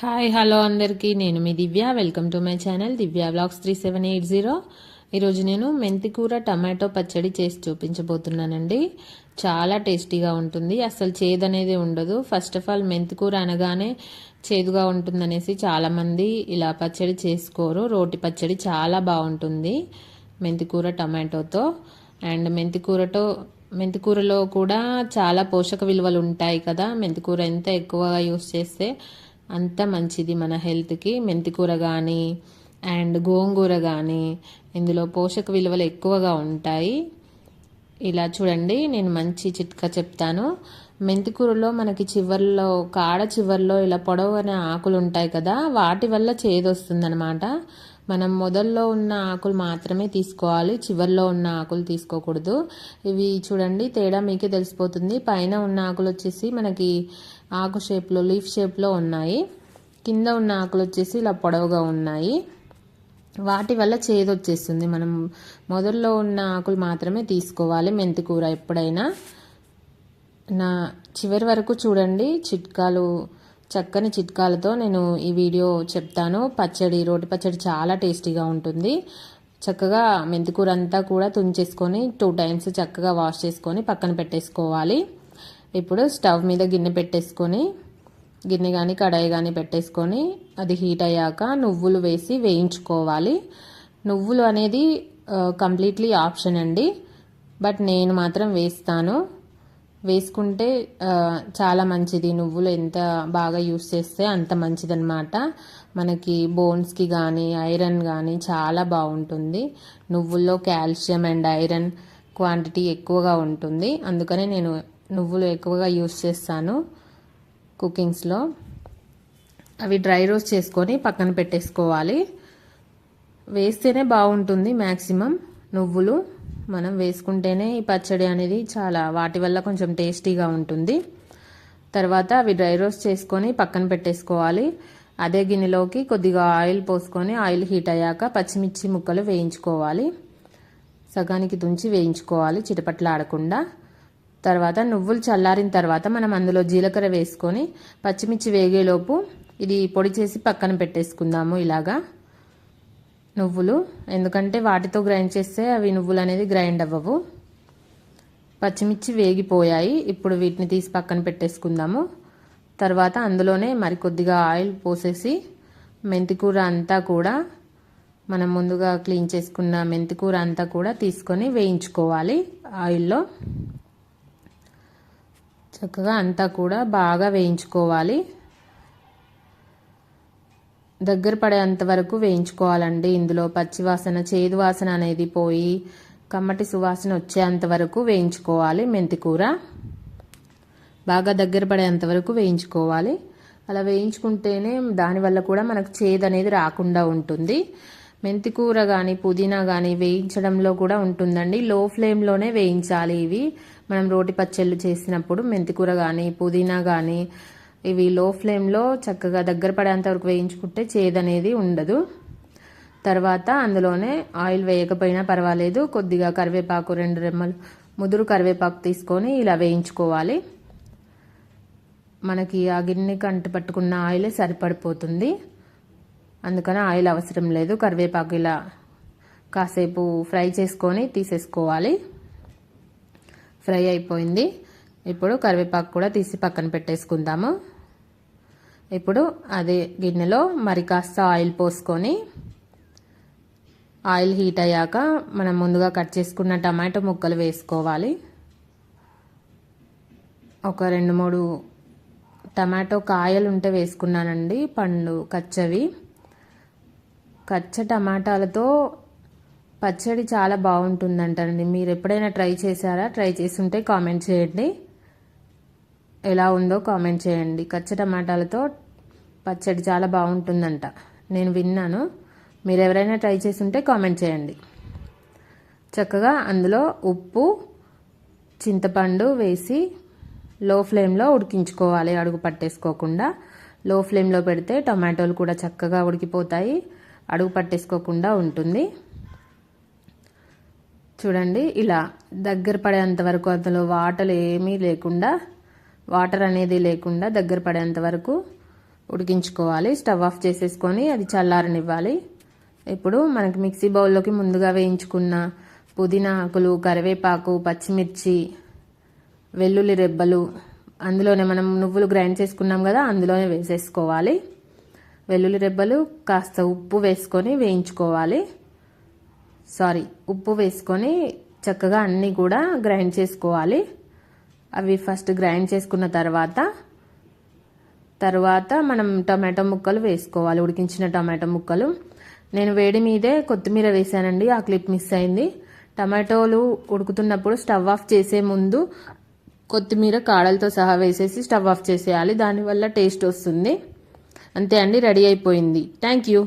Hi hello అందరికీ. నేను మీ Divya. Welcome to my channel Divya blogs three seven eight zero ఈరోజు నేను మెంతికూర టమాటో పచ్చడి చేసి చూపించబోతున్నానండి. చాలా టేస్టీగా ఉంటుంది. అసలు చేదు అనేది ఉండదు ఫస్ట్ ఆఫ్ ఆల్ మెంతికూర అనగానే చేదుగా ఉంటుందనేసి చాలామంది ఇలా పచ్చడి చేసుకోరు. రోటి పచ్చడి చాలా బాగుంటుంది మెంతికూర టమాటోతో. అండ్ మెంతికూరతో మెంతికూరలో కూడా చాలా పోషక విలువలు ఉంటాయి కదా. మెంతికూర ఎంత ఎక్కువగా యూస్ చేస్తే అంత మంచిది మన హెల్త్కి. మెంతికూర కానీ అండ్ గోంగూర కానీ ఇందులో పోషక విలువలు ఎక్కువగా ఉంటాయి. ఇలా చూడండి నేను మంచి చిట్కా చెప్తాను. మెంతికూరలో మనకి చివర్లో కాడ చివర్లో ఇలా పొడవైన ఆకులు ఉంటాయి కదా వాటి వల్ల చేదొస్తుందనమాట మనం మొదల్లో ఉన్న ఆకులు మాత్రమే తీసుకోవాలి చివర్లో ఉన్న ఆకులు తీసుకోకూడదు. ఇవి చూడండి తేడా మీకే తెలిసిపోతుంది. పైన ఉన్న ఆకులు వచ్చేసి మనకి ఆకు షేప్లో లీఫ్ షేప్లో ఉన్నాయి. కింద ఉన్న ఆకులు వచ్చేసి ఇలా పొడవుగా ఉన్నాయి. వాటి వల్ల చేదు వచ్చేస్తుంది. మనం మొదల్లో ఉన్న ఆకులు మాత్రమే తీసుకోవాలి. మెంతికూర ఎప్పుడైనా. నా చివరి వరకు చూడండి. చిట్కాలు చక్కని చిట్కాలతో నేను ఈ వీడియో చెప్తాను. పచ్చడి రోటి పచ్చడి చాలా టేస్టీగా ఉంటుంది. చక్కగా మెంతికూర అంతా కూడా తుంచేసుకొని టూ టైమ్స్ చక్కగా వాష్ చేసుకొని పక్కన పెట్టేసుకోవాలి. ఇప్పుడు స్టవ్ మీద గిన్నె పెట్టేసుకొని గిన్నె కానీ కడాయి కానీ పెట్టేసుకొని అది హీట్ అయ్యాక నువ్వులు వేసి వేయించుకోవాలి. నువ్వులు అనేది కంప్లీట్లీ ఆప్షన్ అండి. బట్ నేను మాత్రం వేస్తాను. వేసుకుంటే చాలా మంచిది. నువ్వులు ఎంత బాగా యూస్ చేస్తే అంత మంచిదన్నమాట. మనకి బోన్స్కి కానీ ఐరన్ కానీ చాలా బాగుంటుంది. నువ్వుల్లో కాల్షియం అండ్ ఐరన్ క్వాంటిటీ ఎక్కువగా ఉంటుంది. అందుకనే నేను నువ్వులు ఎక్కువగా యూస్ చేస్తాను కుకింగ్స్లో. అవి డ్రై రోస్ట్ చేసుకొని పక్కన పెట్టేసుకోవాలి. వేస్తేనే బాగుంటుంది మ్యాక్సిమం నువ్వులు మనం వేసుకుంటేనే ఈ పచ్చడి అనేది చాలా వాటి వల్ల కొంచెం టేస్టీగా ఉంటుంది. తర్వాత అవి డ్రై రోస్ట్ చేసుకొని పక్కన పెట్టేసుకోవాలి. అదే గిన్నెలోకి కొద్దిగా ఆయిల్ పోసుకొని ఆయిల్ హీట్ అయ్యాక పచ్చిమిర్చి ముక్కలు వేయించుకోవాలి. సగానికి తుంచి వేయించుకోవాలి చిటపట్లాడకుండా. తర్వాత నువ్వులు చల్లారిన తర్వాత మనం అందులో జీలకర్ర వేసుకొని పచ్చిమిర్చి వేగేలోపు ఇది పొడి చేసి పక్కన పెట్టేసుకుందాము ఇలాగా. నువ్వులు ఎందుకంటే వాటితో గ్రైండ్ చేస్తే అవి నువ్వులు అనేది గ్రైండ్ అవ్వవు. పచ్చిమిర్చి వేగిపోయాయి ఇప్పుడు వీటిని తీసి పక్కన పెట్టేసుకుందాము. తర్వాత అందులోనే మరికొద్దిగా ఆయిల్ పోసేసి మెంతికూర అంతా కూడా మనం ముందుగా క్లీన్ చేసుకున్న మెంతికూర అంతా కూడా తీసుకొని వేయించుకోవాలి ఆయిల్లో. చక్కగా అంతా కూడా బాగా వేయించుకోవాలి. దగ్గర పడేంత వరకు వేయించుకోవాలండి. ఇందులో పచ్చివాసన చేదు వాసన అనేది పోయి కమ్మటి సువాసన వచ్చేంత వరకు వేయించుకోవాలి మెంతికూర బాగా దగ్గర పడేంత వరకు వేయించుకోవాలి. అలా వేయించుకుంటేనే దానివల్ల కూడా మనకు చేదు అనేది రాకుండా ఉంటుంది. మెంతికూర కానీ పుదీనా కానీ వేయించడంలో కూడా ఉంటుందండి. లో ఫ్లేమ్లోనే వేయించాలి ఇవి. మనం రోటి పచ్చళ్ళు చేసినప్పుడు మెంతికూర కానీ పుదీనా కానీ ఇవి లో ఫ్లేమ్లో చక్కగా దగ్గర పడేంత వరకు వేయించుకుంటే చేదనేది ఉండదు. తర్వాత అందులోనే ఆయిల్ వేయకపోయినా పర్వాలేదు. కొద్దిగా కరివేపాకు రెండు రెమ్మలు ముదురు కరివేపాకు తీసుకొని ఇలా వేయించుకోవాలి. మనకి ఆ గిన్నెకి అంటు పట్టుకున్న ఆయిలే సరిపడిపోతుంది. అందుకని ఆయిల్ అవసరం లేదు. కరివేపాకు ఇలా కాసేపు ఫ్రై చేసుకొని తీసేసుకోవాలి. ఫ్రై అయిపోయింది. ఇప్పుడు కరివేపాకు కూడా తీసి పక్కన పెట్టేసుకుందాము. ఇప్పుడు అదే గిన్నెలో మరి కాస్త ఆయిల్ పోసుకొని ఆయిల్ హీట్ అయ్యాక మనం ముందుగా కట్ చేసుకున్న టమాటో ముక్కలు వేసుకోవాలి. ఒక రెండు మూడు టమాటో కాయలు ఉంటే వేసుకున్నానండి. పండు కచ్చవి. కచ్చ టమాటాలతో పచ్చడి చాలా బాగుంటుందంటండి. మీరు ఎప్పుడైనా ట్రై చేశారా? ట్రై చేస్తుంటే కామెంట్ చేయండి. ఎలా ఉందో కామెంట్ చేయండి. కచ్చ టమాటాలతో పచ్చడి చాలా బాగుంటుందంట. నేను విన్నాను. మీరు ఎవరైనా ట్రై చేస్తుంటే కామెంట్ చేయండి. చక్కగా అందులో ఉప్పు చింతపండు వేసి లో ఫ్లేమ్లో ఉడికించుకోవాలి. అడుగు పట్టేసుకోకుండా. లో ఫ్లేమ్లో పెడితే టమాటోలు కూడా చక్కగా ఉడికిపోతాయి. అడుగు పట్టేసుకోకుండా ఉంటుంది. చూడండి ఇలా దగ్గర పడేంత వరకు అందులో వాటర్ ఏమీ లేకుండా వాటర్ అనేది లేకుండా దగ్గర పడేంత వరకు ఉడికించుకోవాలి. స్టవ్ ఆఫ్ చేసేసుకొని అది చల్లారనివ్వాలి. ఇప్పుడు మనకి మిక్సీ బౌల్లోకి ముందుగా వేయించుకున్న పుదీనా ఆకులు కరివేపాకు పచ్చిమిర్చి వెల్లుల్లి రెబ్బలు అందులోనే మనం నువ్వులు గ్రైండ్ చేసుకున్నాం కదా అందులోనే వేసేసుకోవాలి. వెల్లుల్లి రెబ్బలు కాస్త ఉప్పు వేసుకొని వేయించుకోవాలి. సారీ ఉప్పు వేసుకొని చక్కగా అన్నీ కూడా గ్రైండ్ చేసుకోవాలి. అవి ఫస్ట్ గ్రైండ్ చేసుకున్న తర్వాత తర్వాత మనం టమాటో ముక్కలు వేసుకోవాలి ఉడికించిన టమాటో ముక్కలు. నేను వేడి మీదే కొత్తిమీర వేసానండి ఆ క్లిప్ మిస్ అయింది. టమాటోలు ఉడుకుతున్నప్పుడు స్టవ్ ఆఫ్ చేసే ముందు కొత్తిమీర కాడలతో సహా వేసేసి స్టవ్ ఆఫ్ చేసేయాలి. దానివల్ల టేస్ట్ వస్తుంది. అంతే అండి రెడీ అయిపోయింది. Thank you